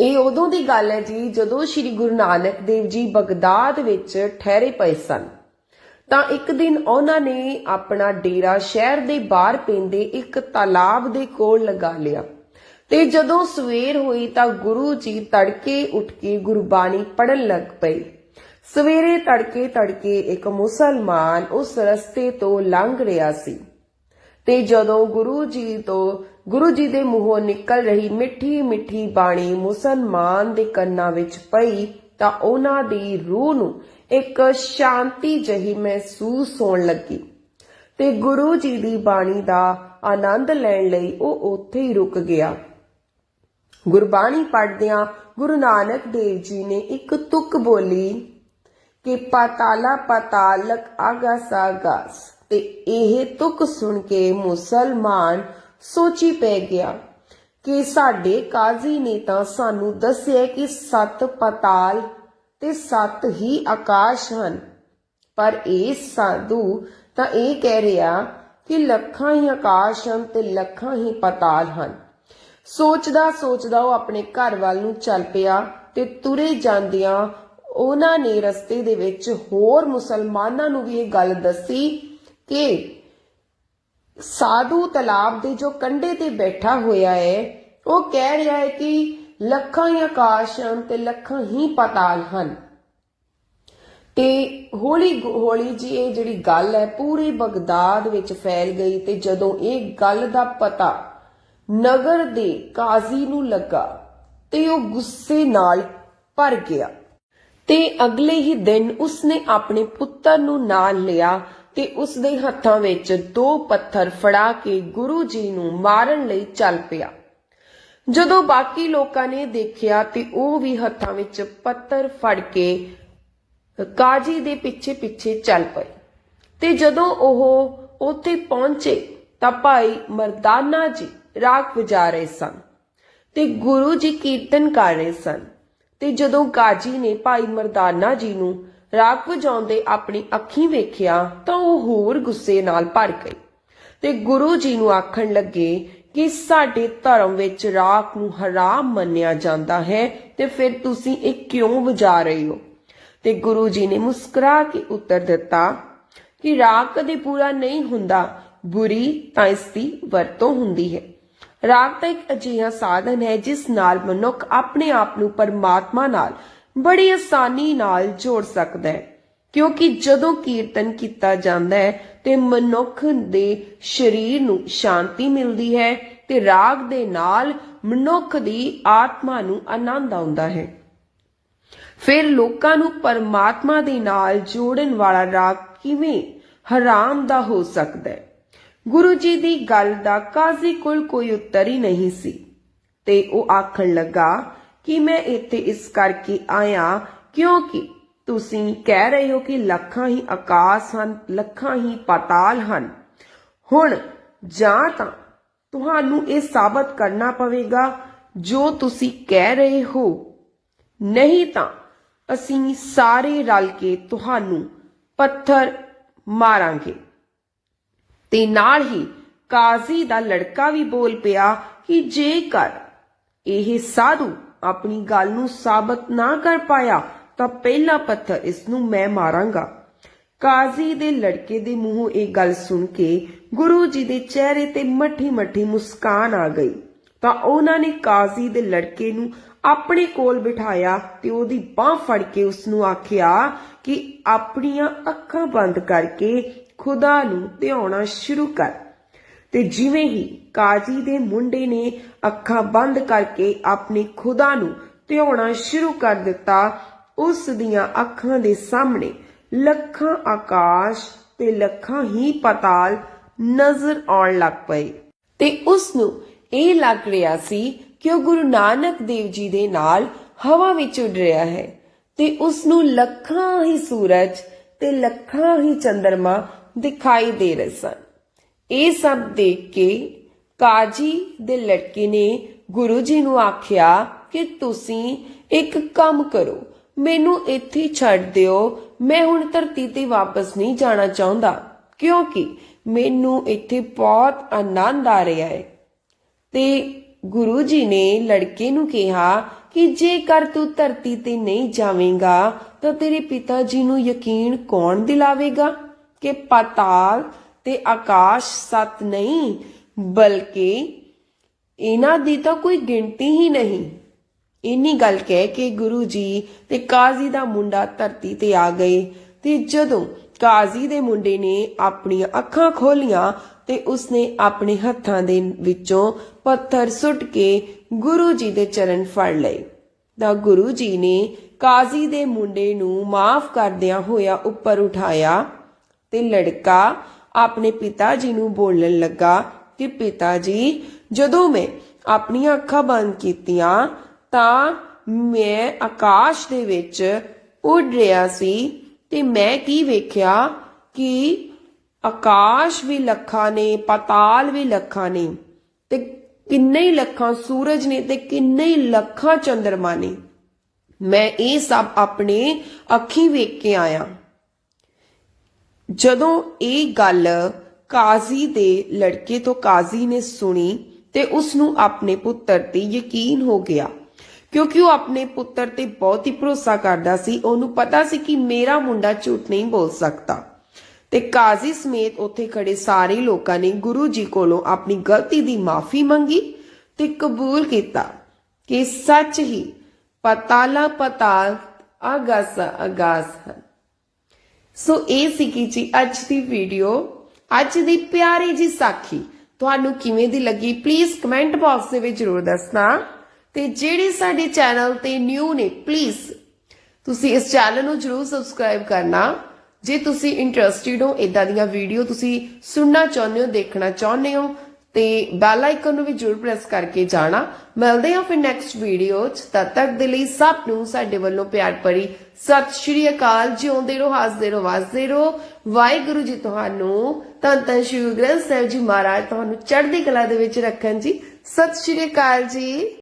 ਇਹ ਉਦੋਂ ਦੀ ਗੱਲ ਹੈ ਜੀ ਜਦੋਂ ਸ੍ਰੀ ਗੁਰੂ ਨਾਨਕ ਦੇਵ ਜੀ ਬਗਦਾਦ ਵਿੱਚ ਠਹਿਰੇ ਪਏ ਸਨ। ਤਾਂ ਇੱਕ ਦਿਨ ਉਹਨਾਂ ਨੇ ਆਪਣਾ ਡੇਰਾ ਸ਼ਹਿਰ ਦੇ ਬਾਹਰ ਪੈਂਦੇ ਇੱਕ ਤਾਲਾਬ ਦੇ ਕੋਲ ਲਗਾ ਲਿਆ। ਤੇ ਜਦੋਂ ਸਵੇਰ ਹੋਈ ਤਾਂ ਗੁਰੂ ਜੀ ਤੜਕੇ ਉੱਠ ਕੇ ਗੁਰਬਾਣੀ ਪੜਨ ਲੱਗ ਪਏ। ਸਵੇਰੇ ਤੜਕੇ ਤੜਕੇ ਇੱਕ ਮੁਸਲਮਾਨ ਉਸ ਰਸਤੇ ਤੋਂ ਲੰਘ ਰਿਹਾ ਸੀ। ਤੇ ਜਦੋਂ ਗੁਰੂ ਜੀ ਤੋਂ, ਗੁਰੂ ਜੀ ਦੇ ਮੂੰਹੋਂ ਨਿਕਲ ਰਹੀ ਮਿੱਠੀ ਮਿੱਠੀ ਬਾਣੀ ਮੁਸਲਮਾਨ ਦੇ ਕੰਨਾਂ ਵਿੱਚ ਪਈ, ਤਾਂ ਉਹਨਾਂ ਦੀ ਰੂਹ ਨੂੰ ਇੱਕ ਸ਼ਾਂਤੀ ਜਹੀ ਮਹਿਸੂਸ ਹੋਣ ਲੱਗੀ। ਤੇ ਗੁਰੂ ਜੀ ਦੀ ਬਾਣੀ ਦਾ ਆਨੰਦ ਲੈਣ ਲਈ ਉਹ ਉੱਥੇ ਹੀ ਰੁਕ ਗਿਆ। ਗੁਰਬਾਣੀ ਪੜ੍ਹਦਿਆਂ ਗੁਰੂ ਨਾਨਕ ਦੇਵ ਜੀ ਨੇ ਇੱਕ ਤੁਕ ਬੋਲੀ ਕਿ ਪਤਾਲਾ ਪਤਾਲਕ ਆਗਾਸ ਆਗਾਸ ਤੇ ਇਹ ਤੁਕ ਸੁਣ ਕੇ ਮੁਸਲਮਾਨ ਸੋਚੀ ਪੈ ਗਿਆ ਕਿ ਸਾਡੇ ਕਾਜ਼ੀ ਨੇ ਤਾਂ ਸਾਨੂੰ ਦੱਸਿਆ ਕਿ ਸੱਤ ਪਤਾਲ ਤੇ ਸੱਤ ਹੀ ਆਕਾਸ਼ ਹਨ। ਪਰ ਇਹ ਸਾਧੂ ਤਾਂ ਇਹ ਕਹਿ ਰਿਹਾ ਕਿ ਲੱਖਾਂ ਹੀ ਆਕਾਸ਼ ਹਨ ਤੇ ਲੱਖਾਂ ਹੀ ਪਤਾਲ ਹਨ। ਸੋਚਦਾ ਸੋਚਦਾ ਉਹ ਆਪਣੇ ਘਰ ਵੱਲ ਨੂੰ ਚੱਲ ਪਿਆ ਤੇ ਤੁਰੇ ਜਾਂਦਿਆਂ ਉਹਨਾਂ ਨੇ ਰਸਤੇ ਦੇ ਵਿੱਚ ਹੋਰ ਮੁਸਲਮਾਨਾਂ ਨੂੰ ਵੀ ਇਹ ਗੱਲ ਦੱਸੀ ਕਿ ਸਾਧੂ ਤਲਾਬ ਦੇ ਜੋ ਕੰਢੇ ਤੇ ਬੈਠਾ ਹੋਇਆ ਹੈ, ਉਹ ਕਹਿ ਰਿਹਾ ਹੈ ਕਿ ਲੱਖਾਂ ਹੀ ਆਕਾਸ਼ ਹਨ ਤੇ ਲੱਖਾਂ ਹੀ ਪਤਾਲ ਹਨ। ਤੇ ਹੌਲੀ ਹੌਲੀ ਜੀ ਇਹ ਜਿਹੜੀ ਗੱਲ ਹੈ, ਪੂਰੇ ਬਗਦਾਦ ਵਿੱਚ ਫੈਲ ਗਈ ਤੇ ਜਦੋਂ ਇਹ ਗੱਲ ਦਾ ਪਤਾ ਨਗਰ ਦੇ ਕਾਜ਼ੀ ਨੂੰ ਲੱਗਾ ਤੇ ਉਹ ਗੁੱਸੇ ਨਾਲ ਭਰ ਗਿਆ। ਤੇ ਅਗਲੇ ਹੀ ਦਿਨ ਉਸਨੇ ਆਪਣੇ ਪੁੱਤਰ ਨੂੰ ਨਾਲ ਲਿਆ ਤੇ ਉਸਦੇ ਹੱਥਾਂ ਵਿੱਚ ਦੋ ਪੱਥਰ ਫੜਾ ਕੇ ਗੁਰੂ ਜੀ ਨੂੰ ਮਾਰਨ ਲਈ ਚੱਲ ਪਿਆ। ਜਦੋਂ ਬਾਕੀ ਲੋਕਾਂ ਨੇ ਦੇਖਿਆ ਤੇ ਉਹ ਵੀ ਹੱਥਾਂ ਵਿੱਚ ਪੱਥਰ ਫੜ ਕੇ ਕਾਜੀ ਦੇ ਪਿੱਛੇ ਪਿੱਛੇ ਚੱਲ ਪਏ। ਤੇ ਜਦੋਂ ਉਹ ਉੱਥੇ ਪਹੁੰਚੇ ਤਾਂ ਭਾਈ ਮਰਦਾਨਾ ਜੀ ਰਾਗ ਵਜਾ ਰਹੇ ਸਨ ਤੇ ਗੁਰੂ ਜੀ ਕੀਰਤਨ ਕਰ ਰਹੇ ਸਨ। ਤੇ ਜਦੋਂ ਕਾਜੀ ਨੇ ਭਾਈ ਮਰਦਾਨਾ ਜੀ ਨੂੰ ਰਾਗ ਵਜਾਉਂਦੇ ਆਪਣੀ ਅੱਖੀਂ ਵੇਖਿਆ ਤਾਂ ਉਹ ਹੋਰ ਗੁੱਸੇ ਨਾਲ ਭਰ ਗਈ। ਤੇ ਗੁਰੂ ਜੀ ਨੂੰ ਆਖਣ ਲੱਗੇ ਕਿ ਸਾਡੇ ਧਰਮ ਵਿੱਚ ਰਾਗ ਨੂੰ ਹਰਾਮ ਮੰਨਿਆ ਜਾਂਦਾ ਹੈ ਤੇ ਫਿਰ ਤੁਸੀਂ ਇਹ ਕਿਉਂ ਵਜਾ ਰਹੇ ਹੋ? ਤੇ ਗੁਰੂ ਜੀ ਨੇ ਮੁਸਕਰਾ ਕੇ ਉੱਤਰ ਦਿੱਤਾ ਕਿ ਰਾਗ ਕਦੇ ਪੂਰਾ ਨਹੀਂ ਹੁੰਦਾ, ਬੁਰੀ ਤਾਂ ਇਸ ਦੀ ਵਰਤੋਂ ਹੁੰਦੀ ਹੈ। ਰਾਗ ਤਾਂ ਇੱਕ ਅਜਿਹਾ ਸਾਧਨ ਹੈ ਜਿਸ ਨਾਲ ਮਨੁੱਖ ਆਪਣੇ ਆਪ ਨੂੰ ਪਰਮਾਤਮਾ ਨਾਲ ਬੜੀ ਆਸਾਨੀ ਨਾਲ ਜੋੜ ਸਕਦਾ ਹੈ। ਕਿਉਂਕਿ ਜਦੋਂ ਕੀਰਤਨ ਕੀਤਾ ਜਾਂਦਾ ਹੈ, ਤੇ ਮਨੁੱਖ ਦੇ ਸਰੀਰ ਨੂੰ ਸ਼ਾਂਤੀ ਮਿਲਦੀ ਹੈ ਤੇ ਰਾਗ ਦੇ ਨਾਲ ਮਨੁੱਖ ਦੀ ਆਤਮਾ ਨੂੰ ਆਨੰਦ ਆਉਂਦਾ ਹੈ। ਫਿਰ ਲੋਕਾਂ ਨੂੰ ਪਰਮਾਤਮਾ ਦੇ ਨਾਲ ਜੋੜਨ ਵਾਲਾ ਰਾਗ ਕਿਵੇਂ ਹਰਾਮ ਦਾ ਹੋ ਸਕਦਾ ਹੈ? ਗੁਰੂ ਜੀ ਦੀ ਗੱਲ ਦਾ ਕਾਜ਼ੀ ਕੋਲ ਕੋਈ ਉੱਤਰ ਹੀ ਨਹੀਂ ਸੀ। ਤੇ ਉਹ ਆਖਣ ਲੱਗਾ ਕਿ ਮੈਂ ਇੱਥੇ ਇਸ ਕਰਕੇ ਆਇਆ ਕਿਉਂਕਿ ਤੁਸੀਂ ਕਹਿ ਰਹੇ ਹੋ ਕਿ ਲੱਖਾਂ ਹੀ ਆਕਾਸ਼ ਹਨ, ਲੱਖਾਂ ਹੀ ਪਾਤਾਲ ਹਨ। ਹੁਣ ਜਾਂ ਤਾਂ ਤੁਹਾਨੂੰ ਇਹ ਸਾਬਤ ਕਰਨਾ ਪਵੇਗਾ ਜੋ ਤੁਸੀਂ ਕਹਿ ਰਹੇ ਹੋ। ਨਹੀਂ ਤਾਂ ਅਸੀਂ ਸਾਰੇ ਰਲ ਕੇ ਤੁਹਾਨੂੰ ਪੱਥਰ ਮਾਰਾਂਗੇ। ਤੇ ਨਾਲ ਹੀ ਕਾਜ਼ੀ ਦਾ ਲੜਕਾ ਵੀ ਬੋਲ ਪਿਆ ਕਿ ਜੇਕਰ ਇਹ ਸਾਧੂ ਆਪਣੀ ਗੱਲ ਨੂੰ ਸਾਬਤ ਨਾ ਕਰ ਪਾਇਆ, ਤਾਂ ਪਹਿਲਾ ਪੱਥਰ ਇਸ ਨੂੰ ਮੈਂ ਮਾਰਾਂਗਾ। ਕਾਜ਼ੀ ਦੇ ਲੜਕੇ ਦੇ ਮੂੰਹੋਂ ਇਹ ਗੱਲ ਸੁਣ ਕੇ ਗੁਰੂ ਜੀ ਦੇ ਚਿਹਰੇ ਤੇ ਮੱਠੀ ਮੱਠੀ ਮੁਸਕਾਨ ਆ ਗਈ। ਤਾਂ ਉਹਨਾਂ ਨੇ ਕਾਜ਼ੀ ਦੇ ਲੜਕੇ ਨੂੰ ਆਪਣੇ ਕੋਲ ਬਿਠਾਇਆ ਤੇ ਉਹਦੀ ਬਾਹ ਫੜ ਕੇ ਉਸ ਨੂੰ ਆਖਿਆ ਕਿ ਆਪਣੀਆਂ ਅੱਖਾਂ ਬੰਦ ਕਰਕੇ ਖੁਦਾ ਨੂੰ ਧਿਆਉਣਾ ਸ਼ੁਰੂ ਕਰ। ਤੇ ਜਿਵੇਂ ਹੀ ਕਾਜੀ ਦੇ ਮੁੰਡੇ ਨੇ ਅੱਖਾਂ ਬੰਦ ਕਰਕੇ ਆਪਣੇ ਖੁਦਾ ਨੂੰ ਧਿਆਉਣਾ ਸ਼ੁਰੂ ਕਰ ਦਿੱਤਾ, ਉਸ ਦੀਆਂ ਅੱਖਾਂ ਦੇ ਸਾਹਮਣੇ ਲੱਖਾਂ ਆਕਾਸ਼ ਤੇ ਲੱਖਾਂ ਹੀ ਪਤਾਲ ਨਜ਼ਰ ਆਉਣ ਲੱਗ ਪਏ। ਤੇ ਉਸ ਨੂੰ ਇਹ ਲੱਗ ਰਿਹਾ ਸੀ ਕਿ ਉਹ ਗੁਰੂ ਨਾਨਕ ਦੇਵ ਜੀ ਦੇ ਨਾਲ ਹਵਾ ਵਿੱਚ ਉੱਡ ਰਿਹਾ ਹੈ ਤੇ ਉਸ ਨੂੰ ਲੱਖਾਂ ਹੀ ਸੂਰਜ ਤੇ ਲੱਖਾਂ ਹੀ ਚੰਦਰਮਾ ਦਿਖਾਈ ਦੇ ਰਹੇ ਸਨ। ਇਹ ਸਭ ਦੇਖ ਕੇ ਕਾਜੀ ਦੇ ਲੜਕੇ ਨੇ ਗੁਰੂ ਜੀ ਨੂੰ ਆਖਿਆ ਕਿ ਤੁਸੀਂ ਇੱਕ ਕੰਮ ਕਰੋ, ਮੈਨੂੰ ਇੱਥੇ ਛੱਡ ਦਿਓ, ਮੈਂ ਹੁਣ ਧਰਤੀ ਤੇ ਵਾਪਸ ਨਹੀਂ ਜਾਣਾ ਚਾਹੁੰਦਾ, ਕਿਉਂਕਿ ਮੈਨੂੰ ਇੱਥੇ ਬਹੁਤ ਆਨੰਦ ਆ ਰਿਹਾ ਹੈ। ਤੇ ਗੁਰੂ ਜੀ ਨੇ ਲੜਕੇ ਨੂੰ ਕਿਹਾ ਕਿ ਜੇਕਰ ਤੂੰ ਧਰਤੀ ਤੇ ਨਹੀਂ ਜਾਵੇਂਗਾ, ਤਾਂ ਤੇਰੇ ਪਿਤਾ ਜੀ ਨੂੰ ਯਕੀਨ ਕੌਣ ਦਿਲਾਵੇਗਾ? ਕਿ ਪਾਤਾਲ ਤੇ ਆਕਾਸ਼ ਸੱਤ ਨਹੀਂ, ਬਲਕਿ ਇਹਨਾਂ ਦੀ ਤਾਂ ਕੋਈ ਗਿਣਤੀ ਹੀ ਨਹੀਂ। ਇੰਨੀ ਗੱਲ ਕਹਿ ਕੇ ਗੁਰੂ ਜੀ ਤੇ ਕਾਜ਼ੀ ਦਾ ਮੁੰਡਾ ਧਰਤੀ ਤੇ ਆ ਗਏ ਤੇ ਜਦੋਂ ਕਾਜ਼ੀ ਦੇ ਮੁੰਡੇ ਨੇ ਆਪਣੀਆਂ ਅੱਖਾਂ ਖੋਲੀਆਂ ਤੇ ਉਸਨੇ ਆਪਣੇ ਹੱਥਾਂ ਦੇ ਵਿੱਚੋਂ ਪੱਥਰ ਸੁੱਟ ਕੇ ਗੁਰੂ ਜੀ ਦੇ ਚਰਨ ਫੜ ਲਏ। ਤਾਂ ਗੁਰੂ ਜੀ ਨੇ ਕਾਜ਼ੀ ਦੇ ਮੁੰਡੇ ਨੂੰ ਮਾਫ ਕਰਦਿਆਂ ਹੋਇਆ ਉੱਪਰ ਉਠਾਇਆ ਤੇ ਲੜਕਾ ਆਪਣੇ ਪਿਤਾ ਜੀ ਨੂੰ ਬੋਲਣ ਲੱਗਾ ਕਿ ਪਿਤਾ ਜੀ, ਜਦੋਂ ਮੈਂ ਆਪਣੀਆਂ ਅੱਖਾਂ ਬੰਦ ਕੀਤੀਆਂ ਤਾਂ ਮੈਂ ਆਕਾਸ਼ ਦੇ ਵਿੱਚ ਉੱਡ ਰਿਹਾ ਸੀ ਤੇ ਮੈਂ ਕੀ ਵੇਖਿਆ ਕਿ ਆਕਾਸ਼ ਵੀ ਲੱਖਾਂ ਨੇ, ਪਾਤਾਲ ਵੀ ਲੱਖਾਂ ਨੇ ਤੇ ਕਿੰਨੇ ਹੀ ਲੱਖਾਂ ਸੂਰਜ ਨੇ ਤੇ ਕਿੰਨੇ ਹੀ ਲੱਖਾਂ ਚੰਦਰਮਾ ਨੇ। ਮੈਂ ਇਹ ਸਭ ਆਪਣੇ ਅੱਖੀ ਵੇਖ ਕੇ ਆਇਆ। ਜਦੋਂ ਇਹ ਗੱਲ ਕਾਜ਼ੀ ਦੇ ਲੜਕੇ ਤੋਂ ਕਾਜ਼ੀ ਨੇ ਸੁਣੀ ਤੇ ਉਸ ਨੂੰ ਆਪਣੇ ਪੁੱਤਰ ਤੇ ਯਕੀਨ ਹੋ ਗਿਆ। ਕਿਉਂਕਿ ਉਹ ਆਪਣੇ ਪੁੱਤਰ ਤੇ ਬਹੁਤ ਹੀ ਭਰੋਸਾ ਕਰਦਾ ਸੀ, ਉਹਨੂੰ ਪਤਾ ਸੀ ਕਿ ਮੇਰਾ ਮੁੰਡਾ ਝੂਠ ਨਹੀਂ ਬੋਲ ਸਕਦਾ। ਤੇ ਕਾਜ਼ੀ ਸਮੇਤ ਉੱਥੇ ਖੜੇ ਸਾਰੇ ਲੋਕਾਂ ਨੇ ਗੁਰੂ ਜੀ ਕੋਲੋਂ ਆਪਣੀ ਗਲਤੀ ਦੀ ਮਾਫੀ ਮੰਗੀ ਤੇ ਕਬੂਲ ਕੀਤਾ ਕਿ ਸੱਚ ਹੀ ਪਤਾਲਾ ਪਤਾਲ ਆਗਾਸ ਆਗਾਸ ਹਨ। ਸੋ ਇਹ ਸੀਗੀ ਜੀ ਅੱਜ ਦੀ ਵੀਡੀਓ। ਅੱਜ ਦੀ ਪਿਆਰੀ ਜੀ ਸਾਖੀ, ਤੁਹਾਨੂੰ ਕਿਵੇਂ ਦੀ ਲੱਗੀ? ਪਲੀਜ਼ ਕਮੈਂਟ ਬਾਕਸ ਦੇ ਵਿੱਚ ਜ਼ਰੂਰ ਦੱਸਣਾ। ਤੇ ਜਿਹੜੇ ਸਾਡੇ ਚੈਨਲ ਤੇ ਨਿਊ ਨੇ ਪਲੀਜ਼ ਤੁਸੀਂ ਇਸ ਚੈਨਲ ਨੂੰ ਜਰੂਰ ਸਬਸਕ੍ਰਾਈਬ ਕਰਨਾ। ਜੇ ਤੁਸੀਂ ਇੰਟਰਸਟਿਡ ਹੋ ਇਦਾਂ ਦੀਆਂ ਵੀਡੀਓ ਤੁਸੀਂ ਸੁਣਨਾ ਚਾਹੁੰਦੇ ਹੋ, ਦੇਖਣਾ ਚਾਹੁੰਦੇ ਹੋ ਤੇ ਬੈਲ ਆਈਕਨ ਨੂੰ ਵੀ ਜਰੂਰ ਪ੍ਰੈਸ ਕਰਕੇ ਜਾਣਾ। ਮਿਲਦੇ ਹਾਂ ਫਿਰ ਨੈਕਸਟ ਵੀਡੀਓ ਚ। ਤਦ ਤੱਕ ਦੇ ਲਈ ਸਭ ਨੂੰ ਸਾਡੇ ਵੱਲੋਂ ਪਿਆਰ ਭਰੀ ਸਤਿ ਸ਼੍ਰੀ ਅਕਾਲ। ਜਿਉਂਦੇ ਰਹੋ ਹੱਸਦੇ ਰਹੋ ਵਸਦੇ ਰਹੋ। ਵਾਹਿਗੁਰੂ ਜੀ ਤੁਹਾਨੂੰ ਧੰਨ ਧੰਨ ਸ਼੍ਰੀ ਗੁਰੂ ਗ੍ਰੰਥ ਸਾਹਿਬ ਜੀ ਮਹਾਰਾਜ ਤੁਹਾਨੂੰ ਚੜ੍ਹਦੀ ਕਲਾ ਦੇ ਵਿੱਚ ਰੱਖਣ ਜੀ। ਸਤਿ ਸ਼੍ਰੀ ਅਕਾਲ ਜੀ।